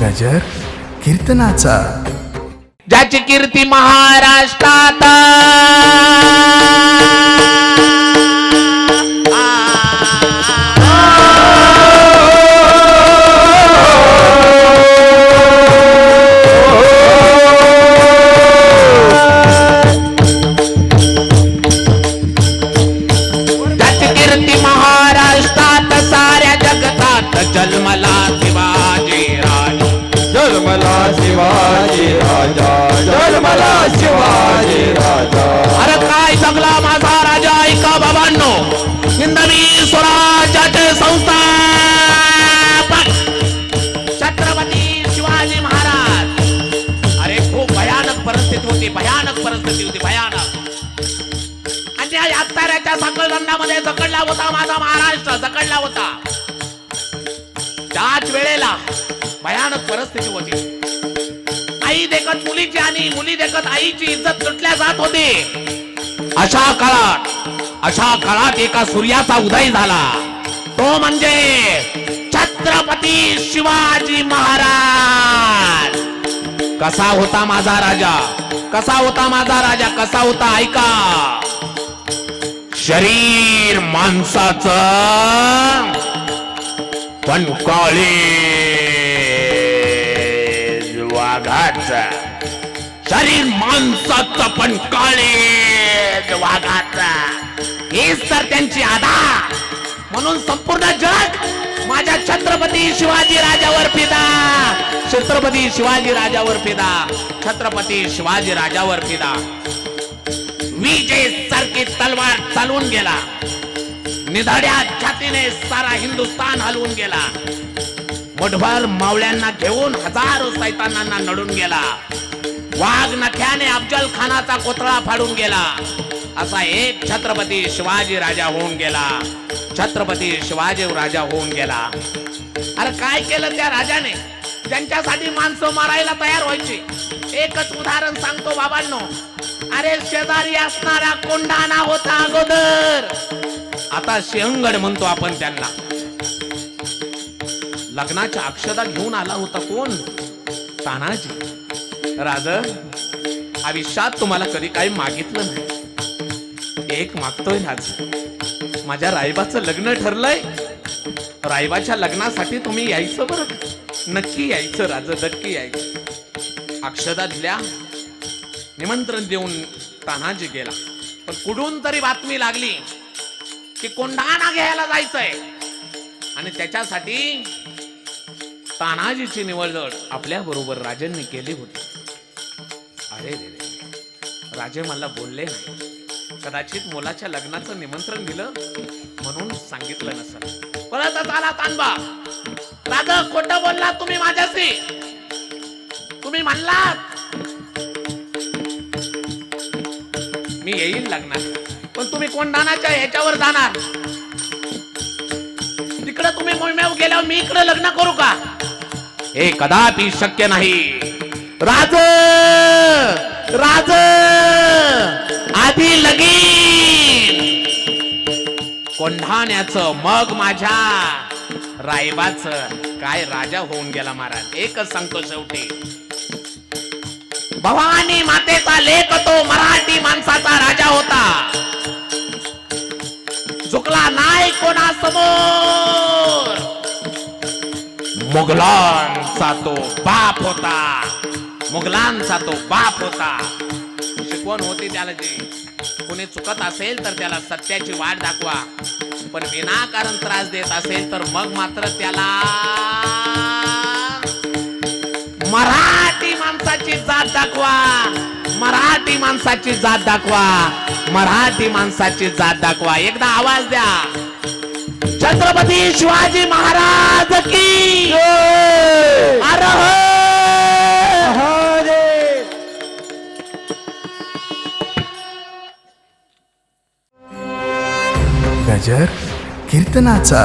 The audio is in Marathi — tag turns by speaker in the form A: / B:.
A: गजर कीर्तनाचा.
B: ज्याची कीर्ती महाराष्ट्रात. शिवाजी राजा अरे काय जगला माझा राजा ऐका बाबांनो? हिंदवी स्वराज्याचे संस्था छत्रपती शिवाजी महाराज. अरे खूप भयानक परिस्थिती होती भयानक परिस्थिती होती भयानक. आणि या यात्ताऱ्याच्या सकलदंडामध्ये जकडला होता माझा महाराष्ट्र जकडला होता. त्याच वेळेला भयानक परिस्थिती होती. देखत मुलीची आणि मुली देखत आईची इज्जत लुटल्या जात होती. अशा काळात अशा काळात एका सूर्याचा उदय झाला. तो म्हणजे छत्रपती शिवाजी महाराज. कसा होता माझा राजा? कसा होता माझा राजा? कसा होता? ऐका. शरीर माणसाचं पण काळी वाघाचा शरीर माणसाचं पण काळे वाघाचा हेच तर त्यांची आधा म्हणून संपूर्ण जग माझ्या छत्रपती शिवाजी राजावर फिदा छत्रपती शिवाजी राजावर फिदा छत्रपती शिवाजी राजावर फिदा विजय सारखी तलवार चालवून गेला निधड्या छातीने सारा हिंदुस्तान हलवून गेला. मुठभर मावळ्यांना घेऊन हजारो सैतानांना नडून गेला. वाघ नख्याने अफजल खानाचा कोथळा फाडून गेला. असा एक छत्रपती शिवाजी राजा होऊन गेला. छत्रपती शिवाजी राजा होऊन गेला. अरे काय केलं त्या राजाने? ज्यांच्यासाठी माणसं मारायला तयार व्हायची. एकच उदाहरण सांगतो बाबांनो. अरे शेजारी असणारा कोंढाणा होता अगोदर. आता शेंगड म्हणतो आपण त्यांना. लग्नाच्या अक्षदा घेऊन आला होता कोण? तानाजी. राज आयुष्यात तुम्हाला कधी काही मागितलं नाही. एक मागतोय राज माझ्या रायबाचं लग्न ठरलंय. रायबाच्या लग्नासाठी तुम्ही यायचं बरं नक्की यायचं राज नक्की यायचं. अक्षदा दिल्या. निमंत्रण देऊन तानाजी गेला. पण कुठून तरी बातमी लागली की कोंढाणा घ्यायला जायचंय. आणि त्याच्यासाठी तानाजीची निवड आपल्या बरोबर राजांनी केली होती. अरे रे राजे मला बोलले नाही. कदाचित मुलाच्या लग्नाचं निमंत्रण दिलं म्हणून सांगितलं नसल. परत आला तानबा. राजा खोट बोलला तुम्ही माझ्याशी. तुम्ही म्हणलात. मी येईल लग्नात पण तुम्ही कोंढाणाच्या ह्याच्यावर जाणार. तिकडे तुम्ही मोहिमेव गेल्यावर मी इकडे लग्न करू का? हे कदापि शक्य नाही. राज! राज! आधी लगीन! कोंढाण्याच मग माझ्या. रायबाच काय राजा होऊन गेला महाराज. एकच सांगतो शेवटी. भवानी मातेचा लेख तो मराठी माणसाचा राजा होता. झुकला नाही कोणासमोर. मुघलांचा तो बाप होता. मुघलांचा तो बाप होता. शिकवण होती त्याला जी. कुणी चुकत असेल तर त्याला सत्याची वाट दाखवा. पण विनाकारण त्रास देत असेल तर मग मात्र त्याला मराठी माणसाची जात दाखवा. मराठी माणसाची जात दाखवा. मराठी माणसाची जात दाखवा. एकदा आवाज द्या. छत्रपती शिवाजी महाराज की अरे हो!
A: गजर कीर्तनाचा